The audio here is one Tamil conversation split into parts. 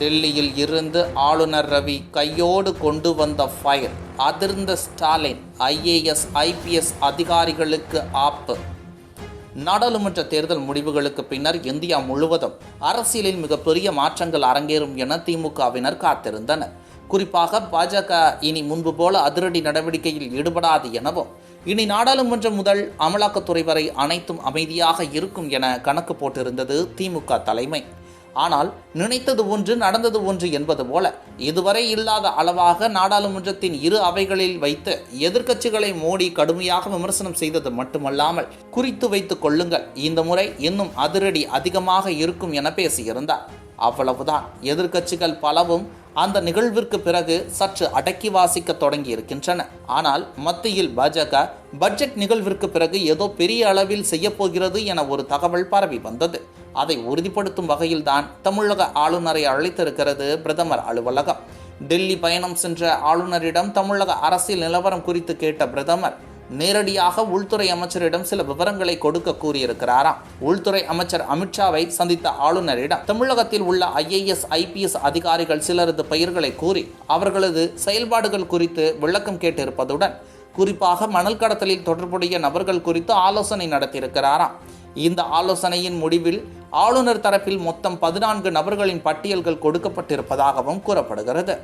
டெல்லியில் இருந்து ஆளுநர் ரவி கையோடு கொண்டு வந்த ஃபைல் அதிர்ந்த ஸ்டாலின் ஐஏஎஸ் ஐபிஎஸ் அதிகாரிகளுக்கு ஆப்பு. நாடாளுமன்ற தேர்தல் முடிவுகளுக்கு பின்னர் இந்தியா முழுவதும் அரசியலில் மிகப்பெரிய மாற்றங்கள் அரங்கேறும் என திமுகவினர் காத்திருந்தனர். குறிப்பாக பாஜக இனி முன்பு போல அதிரடி நடவடிக்கையில் ஈடுபடாது எனவும் இனி நாடாளுமன்றம் முதல் அமலாக்கத்துறை வரை அனைத்தும் அமைதியாக இருக்கும் என கணக்கு போட்டிருந்தது திமுக தலைமை. ஆனால் நினைத்தது ஒன்று நடந்தது ஒன்று என்பது போல இதுவரை இல்லாத அளவாக நாடாளுமன்றத்தின் இரு அவைகளில் வைத்து எதிர்க்கட்சிகளை மோடி கடுமையாக விமர்சனம் செய்தது மட்டுமல்லாமல் குறித்து வைத்துக் கொள்ளுங்கள். இந்த முறை இன்னும் அதிரடி அதிகமாக இருக்கும் என பேசியிருந்தார். அவ்வளவுதான். எதிர்க்கட்சிகள் பலவும் அந்த நிகழ்விற்கு பிறகு சற்று அடக்கி வாசிக்க தொடங்கி இருக்கின்றன ஆனால் மத்தியில் பாஜக பட்ஜெட் நிகழ்விற்கு பிறகு ஏதோ பெரிய அளவில் செய்யப்போகிறது என ஒரு தகவல் பரவி வந்தது. அதை உறுதிப்படுத்தும் வகையில்தான் தமிழக ஆளுநரை அழைத்திருக்கிறது பிரதமர் அலுவலகம். டெல்லி பயணம் சென்ற ஆளுநரிடம் தமிழக அரசியல் நிலவரம் குறித்து கேட்ட பிரதமர் நேரடியாக உள்துறை அமைச்சரிடம் சில விவரங்களை கொடுக்க கூறியிருக்கிறாராம். உள்துறை அமைச்சர் அமித்ஷாவை சந்தித்த ஆளுநரிடம் தமிழகத்தில் உள்ள ஐஏஎஸ் ஐபிஎஸ் அதிகாரிகள் சிலரது பெயர்களை கூறி அவர்களது செயல்பாடுகள் குறித்து விளக்கம் கேட்டிருப்பதுடன் குறிப்பாக மணல் கடத்தலில் தொடர்புடைய நபர்கள் குறித்து ஆலோசனை நடத்தியிருக்கிறாராம். இந்த ஆலோசனையின் முடிவில் ஆளுநர் தரப்பில் மொத்தம் பதினான்கு நபர்களின் பட்டியல்கள் கொடுக்கப்பட்டிருப்பதாகவும் கூறப்படுகிறது.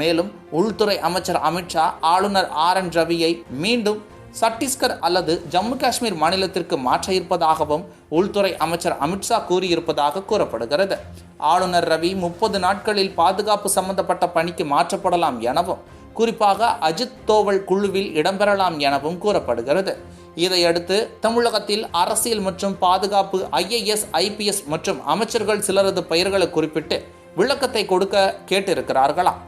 மேலும் உள்துறை அமைச்சர் அமித்ஷா ஆளுநர் ஆர் என் ரவியை மீண்டும் சத்தீஸ்கர் அல்லது ஜம்மு காஷ்மீர் மாநிலத்திற்கு மாற்ற இருப்பதாகவும் உள்துறை அமைச்சர் அமித்ஷா கூறியிருப்பதாக கூறப்படுகிறது. ஆளுநர் ரவி முப்பது நாட்களில் பாதுகாப்பு சம்பந்தப்பட்ட பணிக்கு மாற்றப்படலாம் எனவும் குறிப்பாக அஜித் தோவல் குழுவில் இடம்பெறலாம் எனவும் கூறப்படுகிறது. இதையடுத்து தமிழகத்தில் அரசியல் மற்றும் பாதுகாப்பு ஐஏஎஸ் ஐபிஎஸ் மற்றும் அமைச்சர்கள் சிலரது பெயர்களை குறிப்பிட்டு விளக்கத்தை கொடுக்க கேட்டிருக்கிறார்களாம்.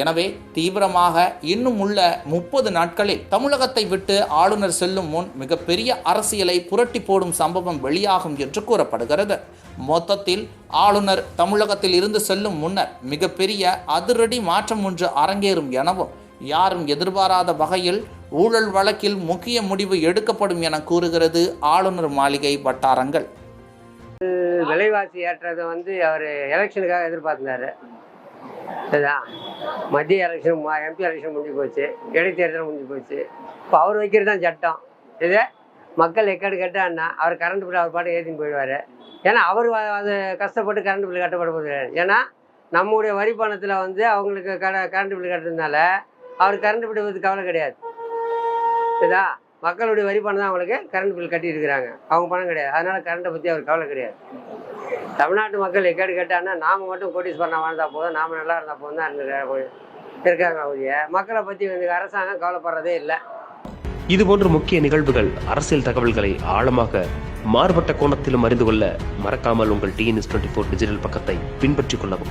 எனவே தீவிரமாக இன்னும் உள்ள முப்பது நாட்களில் தமிழகத்தை விட்டு ஆளுநர் செல்லும் முன் மிகப்பெரிய அரசியலை புரட்டி போடும் சம்பவம் வெளியாகும் என்று கூறப்படுகிறது. மொத்தத்தில் ஆளுநர் தமிழகத்தில் இருந்து செல்லும் முன்னர் மிகப்பெரிய அதிரடி மாற்றம் ஒன்று அரங்கேறும் எனவும் யாரும் எதிர்பாராத வகையில் ஊழல் வழக்கில் முக்கிய முடிவு எடுக்கப்படும் என கூறுகிறது ஆளுநர் மாளிகை வட்டாரங்கள். விலைவாசி ஏற்றதை வந்து அவர் எலெக்ஷனுக்காக எதிர்பார்த்தாரு இதுதான் மத்திய எலெக்ஷன் எம்பி எலெக்ஷன் முடிஞ்சு போச்சு. இடைத்தேர்தல் முடிஞ்சு போச்சு. இப்போ அவர் வைக்கிறது தான் சட்டம். இது மக்கள் எக்கடு கட்டான்னா அவர் கரண்ட் பில் அவர் பாட்டு ஏற்றின்னு போயிடுவார். ஏன்னா அவர் அது கஷ்டப்பட்டு கரண்ட் பில் கட்டப்பட போகிறார் ஏன்னா நம்முடைய வரி பணத்தில் வந்து அவங்களுக்கு கட கரண்ட் பில் கட்டுறதுனால அவர் கரண்ட் பில் பற்றி கவலை கிடையாது. இதா மக்களுடைய வரி பணம் தான் அவங்களுக்கு கரண்ட் பில் கட்டிட்டு இருக்கிறாங்க அவங்க பணம் கிடையாது. அதனால கரண்ட்டை பற்றி அவர் கவலை கிடையாது. தமிழ்நாட்டு மக்கள் எக்கேடு கேட்டாங்கன்னா நாம மட்டும் கோட்டீஸ்வரனா வாழ்ந்தா போதும் நாம நல்லா இருந்தா போதும் தான் இருக்காங்க ஒழிய. மக்களை பற்றி வந்து அரசாங்கம் கவலைப்படுறதே இல்லை. இது போன்ற முக்கிய நிகழ்வுகள் அரசியல் தகவல்களை ஆழமாக மாறுபட்ட கோணத்திலும் அறிந்து கொள்ள மறக்காமல் உங்கள் டிஎன்எஸ் டுவெண்ட்டி ஃபோர் டிஜிட்டல் பக்கத்தை பின்பற்றிக் கொள்ளவும்.